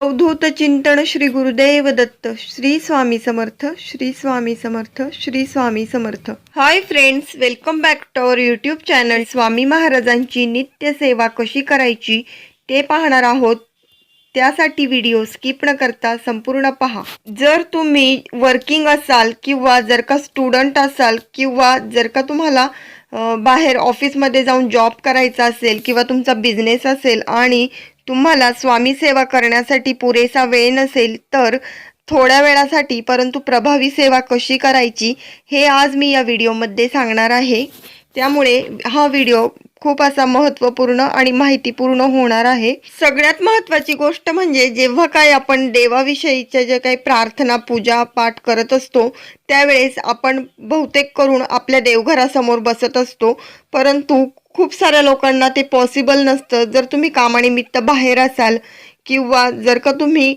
अवधूत चिंतन Shri Gurudev Datta Shri Swami Samarth Shri Swami Samarth Shri Swami Samarth. Hi friends welcome back to our YouTube channel Swami महाराजांची नित्य सेवा कशी करायची ते पाहणार आहोत. त्यासाठी व्हिडिओ स्किप न करता संपूर्ण पहा. जर तुम्ही वर्किंग असाल किंवा जर का स्टुडंट असाल किंवा जर का तुम्हाला बाहेर ऑफिसमध्ये जाऊन जॉब करायचा असेल किंवा तुमचा बिझनेस असेल आणि तुम्हाला स्वामी सेवा करण्यासाठी पुरेसा वेळ नसेल तर थोड्या वेळासाठी परंतु प्रभावी सेवा कशी करायची हे आज मी या व्हिडिओमध्ये सांगणार आहे. त्यामुळे हा व्हिडिओ खूप असा महत्त्वपूर्ण आणि माहितीपूर्ण होणार आहे. सगळ्यात महत्त्वाची गोष्ट म्हणजे जेव्हा काय आपण देवाविषयीच्या जे काही प्रार्थना पूजा पाठ करत असतो त्यावेळेस आपण बहुतेक करून आपल्या देवघरासमोर बसत असतो. परंतु खूप साऱ्या लोकांना ते पॉसिबल नसतं. जर तुम्ही कामानिमित्त बाहेर असाल किंवा जर का तुम्ही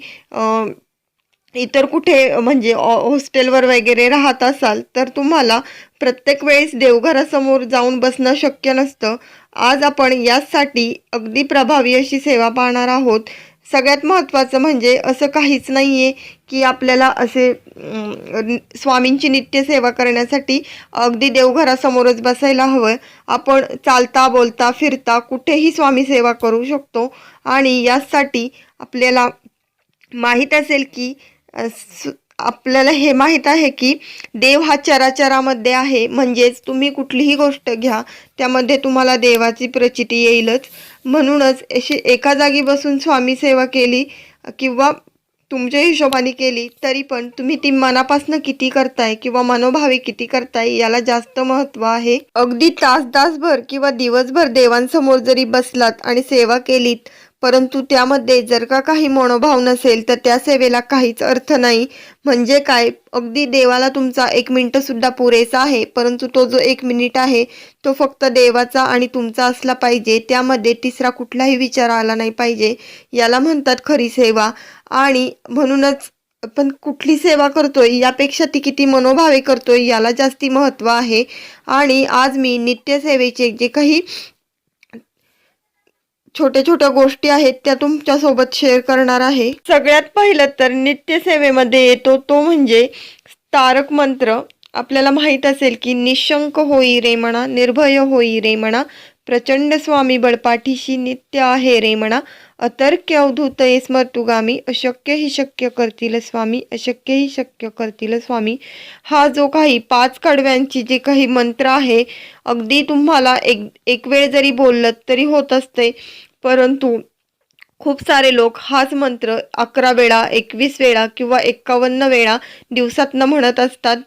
इतर कुठे म्हणजे ऑ- हॉस्टेलवर वगैरे राहत असाल तर तुम्हाला प्रत्येक वेळेस देवघरासमोर जाऊन बसणं शक्य नसतं. आज आपण यासाठी अगदी प्रभावी अशी सेवा पाहणार आहोत. सगळ्यात महत्त्वाचं म्हणजे असं काहीच नाही आहे की आपल्याला असे स्वामींची नित्यसेवा करण्यासाठी अगदी देवघरासमोरच बसायला हवं. आपण चालता बोलता फिरता कुठेही स्वामी सेवा करू शकतो. आणि यासाठी आपल्याला माहीत असेल की आपल्याला हे माहीत आहे की देव हा चराचरामध्ये आहे. म्हणजेच तुम्ही कुठलीही गोष्ट घ्या त्यामध्ये तुम्हाला देवाची प्रचिती येईलच. म्हणूनच अशी एका जागी बसून स्वामी सेवा केली किंवा तुमच्या हिशोबाने केली तरी पण तुम्ही ती मनापासनं किती करताय किंवा मनोभावे किती करताय याला जास्त महत्त्व आहे. अगदी तास तासभर किंवा दिवसभर देवांसमोर जरी बसलात आणि सेवा केलीत परंतु त्यामध्ये जर का काही मनोभाव नसेल तर त्या सेवेला काहीच अर्थ नाही. म्हणजे काय? अगदी देवाला तुमचा एक मिनिट सुद्धा पुरेसा आहे परंतु तो जो एक मिनिट आहे तो फक्त देवाचा आणि तुमचा असला पाहिजे. त्यामध्ये तिसरा कुठलाही विचार आला नाही पाहिजे. याला म्हणतात खरी सेवा. आणि म्हणूनच आपण कुठली सेवा करतोय यापेक्षा ती किती मनोभावे करतोय याला जास्ती महत्त्व आहे. आणि आज मी नित्यसेवेचे जे काही छोट्या छोट्या गोष्टी आहेत त्या तुमच्यासोबत शेअर करणार आहे. सगळ्यात पहिलं तर नित्यसेवेमध्ये येतो तो म्हणजे तारक मंत्र. आपल्याला माहीत असेल की निशंक होई रे म्हणा निर्भय होई रे म्हणा प्रचंड स्वामी बळपाठीशी नित्य आहे रे म्हणा अतर्क्य अवधूत स्मर्तुगामी अशक्य ही शक्य करतील स्वामी अशक्य ही शक्य करतील स्वामी. हा जो काही पाच कडव्यांची जे काही मंत्र आहे अगदी तुम्हाला एक एक वेळ जरी बोललं तरी होत असते. परंतु खूप सारे लोक हाच मंत्र अकरा वेळा एकवीस वेळा किंवा एक्कावन्न वेळा दिवसातनं म्हणत असतात.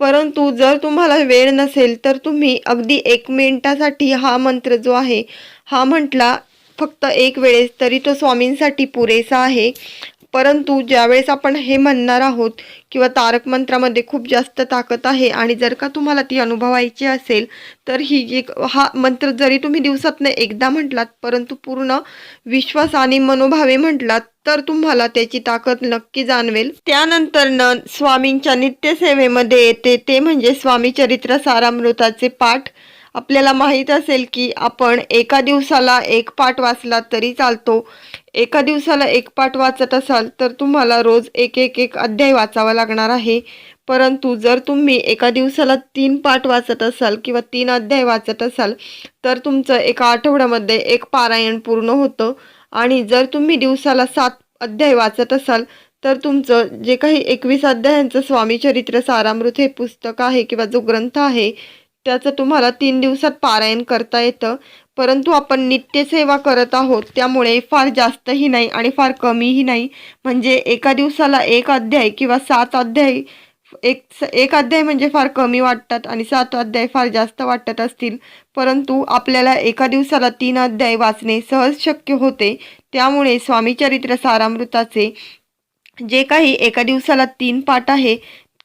परंतु जर तुम्हाला वेळ नसेल तर तुम्ही अगदी एक मिनिटासाठी हा मंत्र जो आहे हा म्हटला फक्त एक वेळेस तरी तो स्वामींसाठी पुरेसा आहे. परंतु ज्यावेळेस आपण हे म्हणणार आहोत किंवा तारक मंत्रामध्ये खूप जास्त ताकद आहे आणि जर का तुम्हाला ती अनुभवायची असेल तर ही एक हा मंत्र जरी तुम्ही दिवसातनं एकदा म्हटलात परंतु पूर्ण विश्वास आणि मनोभावे म्हटलात तर तुम्हाला त्याची ताकद नक्की जाणवेल. त्यानंतर न स्वामींच्या नित्यसेवेमध्ये येते ते म्हणजे स्वामी चरित्र सारामृताचे पाठ. आपल्याला माहीत असेल की आपण एका दिवसाला एक पाठ वाचला तरी चालतो. एका दिवसाला एक पाठ वाचत असाल तर तुम्हाला रोज एक एक एक अध्याय वाचावा लागणार आहे. परंतु जर तुम्ही एका दिवसाला तीन पाठ वाचत असाल किंवा तीन अध्याय वाचत असाल तर तुमचं एका आठवड्यामध्ये एक पारायण पूर्ण होतं. आणि जर तुम्ही दिवसाला सात अध्याय वाचत असाल तर तुमचं जे काही एकवीस अध्यायांचं स्वामीचरित्र सारामृत हे पुस्तक आहे किंवा जो ग्रंथ आहे त्याचं तुम्हाला तीन दिवसात पारायण करता येतं. परंतु आपण नित्यसेवा करत आहोत त्यामुळे फार जास्तही नाही आणि फार कमीही नाही. म्हणजे एका दिवसाला एक अध्याय किंवा सात अध्याय एक एक अध्याय म्हणजे फार कमी वाटतात आणि सात अध्याय फार जास्त वाटत असतील. परंतु आपल्याला एका दिवसाला तीन अध्याय वाचणे सहज शक्य होते. त्यामुळे स्वामी चरित्र सारामृताचे जे काही एका दिवसाला तीन पाठ आहे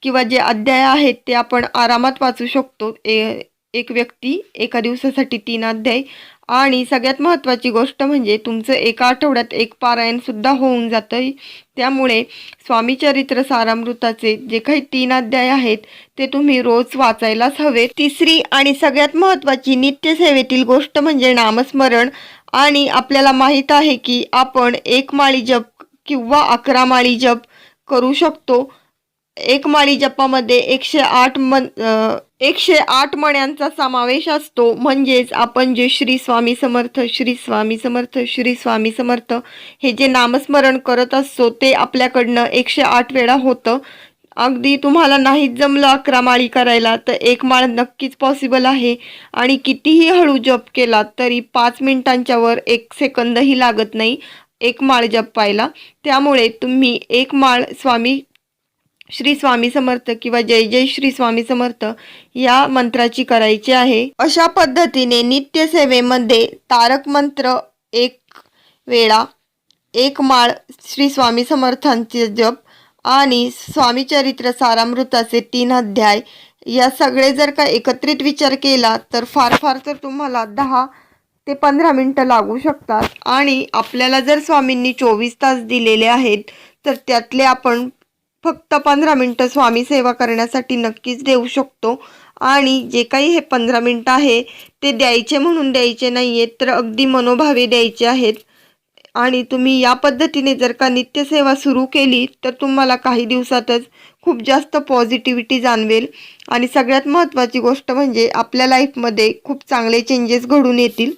किंवा जे अध्याय आहेत ते आपण आरामात वाचू शकतो. ए एक व्यक्ती एका दिवसासाठी तीन अध्याय. आणि सगळ्यात महत्त्वाची गोष्ट म्हणजे तुमचं एका आठवड्यात एक पारायणसुद्धा होऊन जातं त्यामुळे स्वामी चरित्र सारामृताचे जे काही तीन अध्याय आहेत ते तुम्ही रोज वाचायलाच हवे तिसरी आणि सगळ्यात महत्त्वाची नित्यसेवेतील गोष्ट म्हणजे नामस्मरण. आणि आपल्याला माहीत आहे की आपण एक माळी जप किंवा अकरा माळी जप करू शकतो. एक माळी जपामध्ये एकशे आठ मन एकशे आठ मण्यांचा समावेश असतो. म्हणजेच आपण जे श्री स्वामी समर्थ श्री स्वामी समर्थ श्री स्वामी समर्थ हे जे नामस्मरण करत असतो ते आपल्याकडनं एकशे आठ वेळा होतं. अगदी तुम्हाला नाहीच जमलं अकरा माळी करायला तर एक माळ नक्कीच पॉसिबल आहे. आणि कितीही हळू जप केला तरी पाच मिनिटांच्या वर एक सेकंदही लागत नाही एक माळ जपायला. त्यामुळे तुम्ही एक माळ स्वामी श्री स्वामी समर्थ किंवा जय जय श्री स्वामी समर्थ या मंत्राची करायची आहे. अशा पद्धतीने नित्य सेवेमध्ये तारक मंत्र एक वेळा एक माळ श्री स्वामी समर्थांचे जप आणि स्वामी चरित्र सारामृताचे तीन अध्याय या सगळे जर का एकत्रित विचार केला तर फार फार तर तुम्हाला दहा ते पंधरा मिनटं लागू शकतात. आणि आपल्याला जर स्वामींनी चोवीस तास दिलेले आहेत तर त्यातले आपण फक्त पंधरा मिनटं स्वामी सेवा करण्यासाठी नक्कीच देऊ शकतो. आणि जे काही हे पंधरा मिनटं आहे ते द्यायचे म्हणून द्यायचे नाही आहेत तर अगदी मनोभावे द्यायचे आहेत. आणि तुम्ही या पद्धतीने जर का नित्यसेवा सुरू केली तर तुम्हाला काही दिवसातच खूप जास्त पॉझिटिव्हिटी जाणवेल. आणि सगळ्यात महत्त्वाची गोष्ट म्हणजे आपल्या लाईफमध्ये खूप चांगले चेंजेस घडून येतील.